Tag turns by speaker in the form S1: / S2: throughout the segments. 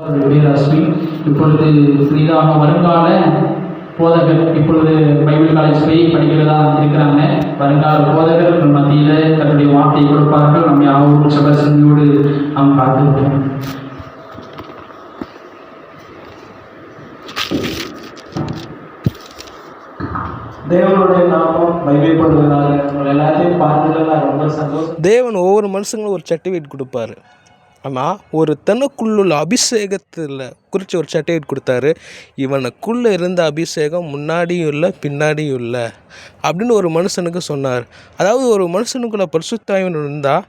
S1: வீரலட்சுமி இப்பொழுது புதிதாக வருங்கால போதகர் இப்பொழுது பைபிள் காலேஜ் போய் படிக்கிறதா இருக்கிறாங்க. வருங்கால போதகர் நம் மத்தியில் தன்னுடைய வார்த்தையை கொடுப்பார்கள். நம்ம யாவும் சபசனியோடு நாம் காத்திருப்போம்
S2: தேவனுடைய நாமம் மகிமைப்படுவதாக. உங்களை எல்லாத்தையும் பார்த்ததுல நான் ரொம்ப சந்தோஷம்.
S3: தேவன் ஒவ்வொரு மனுஷங்களும் ஒரு சர்டிஃபிகேட் கொடுப்பாரு. ஆனால் ஒரு தனக்குள்ளுள்ள அபிஷேகத்தில் குறித்து ஒரு சர்டிஃபிகேட் கொடுத்தாரு. இவனுக்குள்ளே இருந்த அபிஷேகம் முன்னாடியும் இல்லை பின்னாடியும் இல்லை அப்படின்னு ஒரு மனுஷனுக்கு சொன்னார். அதாவது ஒரு மனுஷனுக்குள்ள பரிசுத்தாயவன் இருந்தால்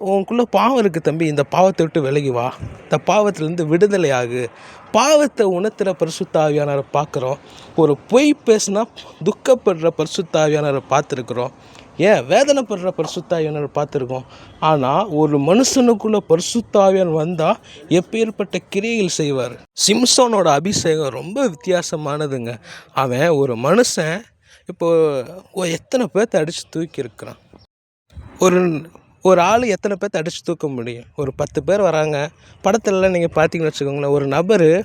S3: உனக்குள்ளே பாவம் இருக்குது தம்பி இந்த பாவத்தை விட்டு விலகி வா. இந்த பாவத்திலேருந்து விடுதலை ஆகு. பாவத்தை உணர்த்துகிற பரிசுத்தாவியானரை பார்க்குறோம். ஒரு பொய் பேசுனா துக்கப்படுற பரிசுத்தாவியானரை பார்த்துருக்குறோம். ஏன்? வேதனைப்படுற பரிசுத்தாவியனர் பார்த்துருக்கோம். ஆனால் ஒரு மனுஷனுக்குள்ள பரிசுத்தாவியன் வந்தால் எப்பேற்பட்ட கிரியைகள் செய்வார்? சிம்சோனோட அபிஷேகம் ரொம்ப வித்தியாசமானதுங்க. அவன் ஒரு மனுஷன் இப்போ எத்தனை பேர்த்த அடித்து தூக்கியிருக்கிறான்? ஒரு ஒரு ஆள் எத்தனை பேர்த்த அடித்து தூக்க முடியும்? ஒரு பத்து பேர் வராங்க. படத்துலலாம் நீங்கள் பார்த்தீங்கன்னு வச்சுக்கோங்களேன் ஒரு நபர்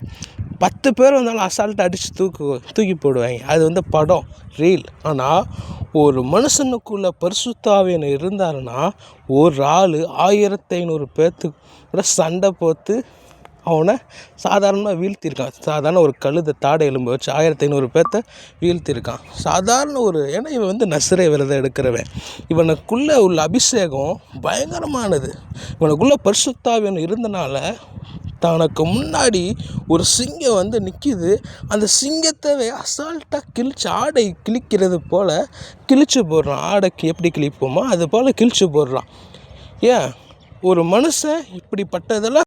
S3: பத்து பேர் வந்தாலும் அசால்ட்டாக அடித்து தூக்கு தூக்கி போடுவாங்க. அது வந்து படம் ரீல் ஆனால் ஒரு மனுஷனுக்குள்ள பரிசுத்தாவியன் இருந்தாருன்னா ஒரு ஆள் ஆயிரத்தி ஐநூறு பேர்த்துக்கு கூட சண்டை போத்து அவனை சாதாரணமாக வீழ்த்தியிருக்கான். சாதாரண ஒரு கழுதை தாடை எலும்பு வச்சு ஆயிரத்தி ஐநூறு பேர்த்த வீழ்த்தியிருக்கான். சாதாரண ஒரு ஏன்னா இவன் வந்து நசுரை விரதம் எடுக்கிறவன். இவனுக்குள்ளே உள்ள அபிஷேகம் பயங்கரமானது. இவனுக்குள்ளே பரிசுத்தாவியன் இருந்தனால தனக்கு முன்னாடி ஒரு சிங்கம் வந்து நிற்கிது அந்த சிங்கத்தை அசால்ட்டாக கிழிச்சு ஆடை கிழிக்கிறது போல் கிழிச்சு போடுறான். ஆடைக்கு எப்படி கிழிப்போமோ அது போல் கிழிச்சு போடுறான். ஏன்? ஒரு மனுஷன் இப்படிப்பட்டதெல்லாம்